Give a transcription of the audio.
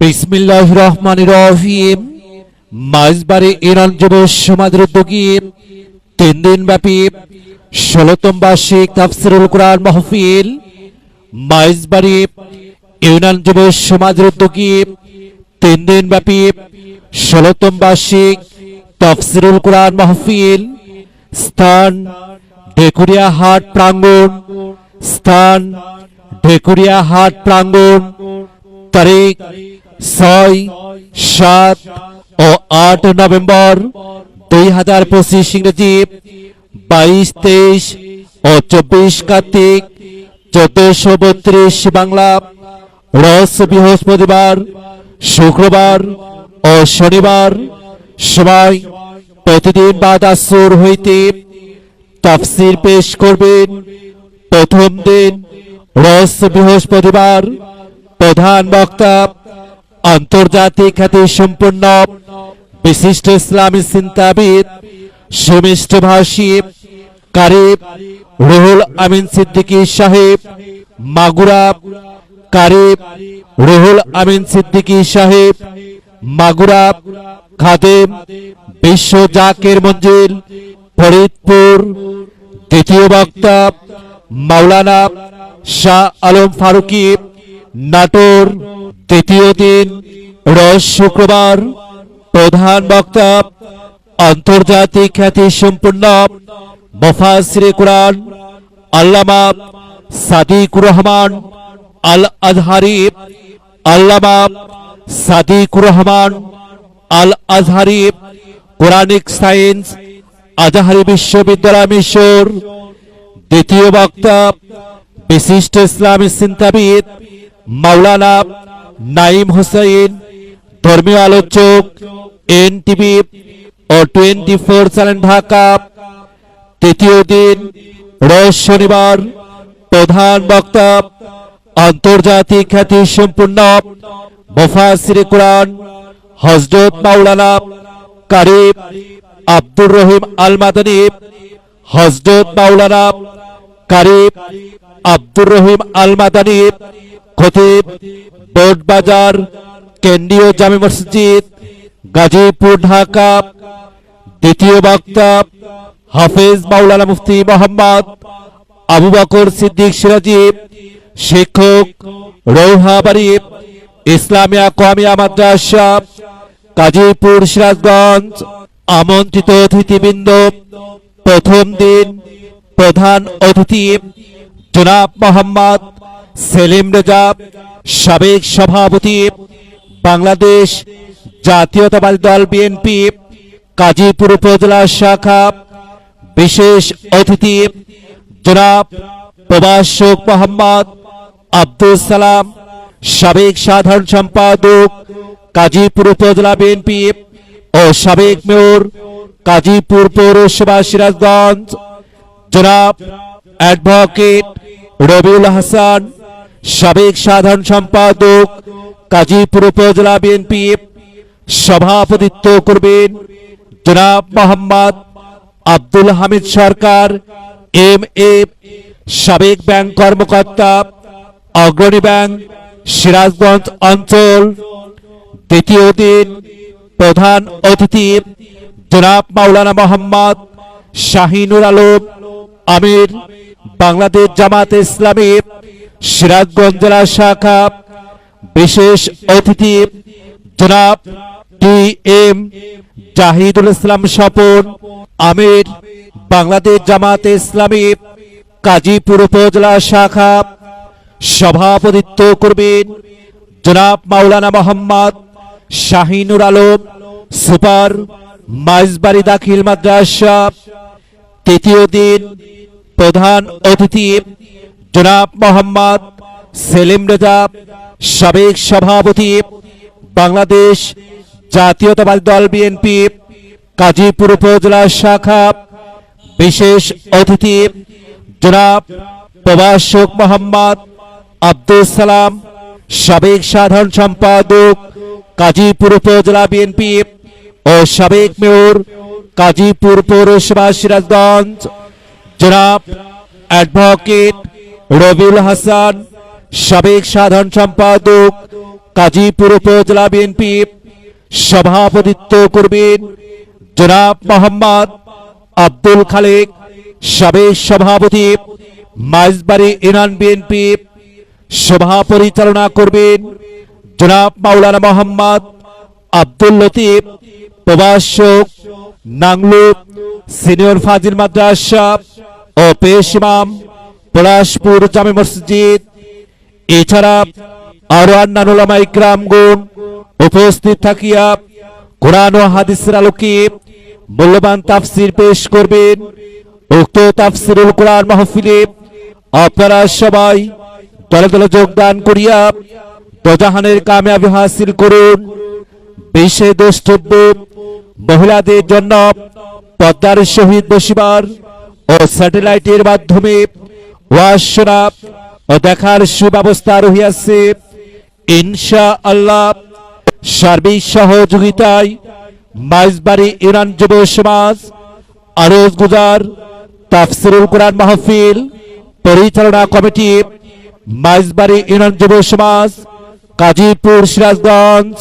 বিসমিল্লাহ রহমান রহিম মাঝবাড়ি ইরান যুব সমাজের উদ্যোগী তিন দিন ব্যাপী ষোলতম বার্ষিক তাফসিরুল কোরআন মাহফিল। মাইজবাড়ি ইউনিয়ন যুব সমাজের উদ্যোগী তিন দিন ব্যাপী ষোলতম বার্ষিক তাফসিরুল কোরআন মাহফিল। স্থান ঢেকুরিয়া হাট প্রাঙ্গণ। স্থান ঢেকুরিয়া হাট প্রাঙ্গণ। তারিখ ছয়, সাত ও আট নভেম্বর দুই হাজার পঁচিশ ইংরেজি বাইশ, তেইশ ও চব্বিশ কার্তিক চোদ্দশো বত্রিশ বাংলা রস বৃহস্পতিবার, শুক্রবার ও শনিবার সময় প্রতিদিন বাদ আসর হইতে তাফসির পেশ করবেন। প্রথম দিন রস বৃহস্পতিবার প্রধান বক্তা আন্তর্জাতিক খ্যাতি সম্পন্ন বিশিষ্ট ইসলামী চিন্তাবিদ সুমিষ্ট ভাষী, কারিব রুহুল আমিন সিদ্দিকী সাহেব, মাগুরা, কারিব রুহুল আমিন সিদ্দিকী সাহেব, মাগুরা খাদেম বিশ্ব জাকের মঞ্জিল, ফরিদপুর, দ্বিতীয় বক্তা মাওলানা শাহ আলম ফারুকি, নাটোর তৃতীয় দিন রস শুক্রবার, প্রধান বক্তা, আন্তর্জাতিক খ্যাতি সম্পন্ন মফাসিরে কোরআন, আল্লামা সাদিকুর রহমান আল আজহারি আল্লামা সাদিকুর রহমান আল আজহারি কোরআনিক সায়েন্স, আজহারি বিশ্ববিদ্যালয় মিশর, দ্বিতীয় বক্তা, বিশিষ্ট ইসলামী চিন্তাবিদ মাওলানা নাইম হোসেন ধর্মীয় আলোচক, এনটিভি ও টোয়েন্টি ফোর চ্যানেল ঢাকা। তৃতীয় দিন, রোজ শনিবার, প্রধান বক্তা, আন্তর্জাতিক খ্যাতি সম্পূর্ণ মুফাসির কোরআন হজরত মাওলানা কারিব আব্দুর রহিম আল মাদানী হজরত মাওলানা কারিব আব্দুর রহিম আল মাদানী খতিব বোর্ড বাজার কেন্দ্রীয় জামে মসজিদ, গাজীপুর, ঢাকা, দ্বিতীয় বক্তা, হাফেজ মাওলানা মুফতি মোহাম্মদ আবু বকর সিদ্দিক সিরাজি শিক্ষক রৌহাবাড়ি ইসলামিয়া কমিয়া মাদ্রাসা, গাজীপুর সিরাজগঞ্জ, আমন্ত্রিত অতিথিবৃন্দ, প্রথম দিন প্রধান অতিথি, জনাব মোহাম্মদ সেলিম রেজা সাবেক সভাপতি, বাংলাদেশ জাতীয়তাবাদী দল বিএনপি, কাজীপুর উপজেলা শাখা, বিশেষ অতিথি, জনাব প্রভাষক মোহাম্মদ, আব্দুল সালাম, সাবেক সাধারণ সম্পাদক, কাজীপুর উপজেলা বিএনপি ও সাবেক মেয়র, কাজীপুর পৌরসভা সিরাজগঞ্জ, জনাব অ্যাডভোকেট রবিউল হাসান সাবেক সাধারণ সম্পাদক কাজীপুর উপজেলা বিএনপি সভাপতিত্ব করবেন জনাব মোহাম্মদ আব্দুল হামিদ সরকার এম এ সাবেক ব্যাংক কর্মকর্তা, অগ্রণী ব্যাংক, সিরাজগঞ্জ অঞ্চল। দ্বিতীয় দিন প্রধান অতিথি জনাব মাওলানা মোহাম্মদ শাহিনুর আলম আমির। বাংলাদেশ জামাত ইসলামী সিরাজগঞ্জ জেলা শাখা বিশেষ অতিথি জনাব টি এম জাহিদুল ইসলাম স্বপন, আমির বাংলাদেশ জামাত ইসলামী কাজীপুর উপজেলা শাখা সভাপতিত্ব করবেন জনাব মাওলানা মোহাম্মদ শাহিনুর আলম, সুপার মাইজবাড়ি দাখিল মাদ্রাসা, তৃতীয় দিন প্রধান অতিথি জনাব মোহাম্মদ সেলিম রেজা, সাবেক সভাপতি বাংলাদেশ জাতীয়তাবাদী দল বিএনপি, কাজীপুর উপজেলা শাখা, বিশেষ অতিথি জনাব প্রভাষক মোহাম্মদ আব্দুল সালাম, সাবেক সাধারণ সম্পাদক কাজীপুর উপজেলা বিএনপি ও সাবেক মেয়র কাজীপুর পৌরসভা সিরাজগঞ্জ জনাব অ্যাডভোকেট রবিউল হাসান, সাবেক সাধারণ সম্পাদক কাজীপুর উপজেলা বিএনপি সভাপতিত্ব করবেন জনাব মোহাম্মদ আব্দুল খালেক, সাবেক সভাপতি মাইজবাড়ি ইউনিয়ন বিএনপি সভা পরিচালনা করবেন জনাব মাওলানা মোহাম্মদ আব্দুল লতিফ, প্রভাষক নাংলু সিনিয়র ফাজিল মাদ্রাসা ও পেশ পলাশপুর জামে মসজিদ। এছাড়া আরও অন্যান্য ইকরামগণ উপস্থিত থাকিয়া কোরআন ও হাদিসের আলোকে মূল্যবান তাফসির পেশ করবেন। উক্ত তাফসিরুল কোরআন মাহফিলে আপনারা সবাই দলে দলে যোগদান করিয়া দজাহানের কামিয়াবি হাসিল করুন। বিশ্বে দ্রষ্টব্য, মহিলাদের জন্য পদ্মার শহীদ বসিবার ও স্যাটেলাইটের মাধ্যমে ওয়াজ ও দেখার সুব্যবস্থা রহিয়াছে ইনশা আল্লাহ সার্বিক সহযোগিতায় মাইজবাড়ি ইরান যুব সমাজ, আরজ গুজার, তাফসিরুল কোরআন মাহফিল, পরিচালনা কমিটি, মাইজবাড়ি ইরান যুব সমাজ, কাজীপুর সিরাজগঞ্জ।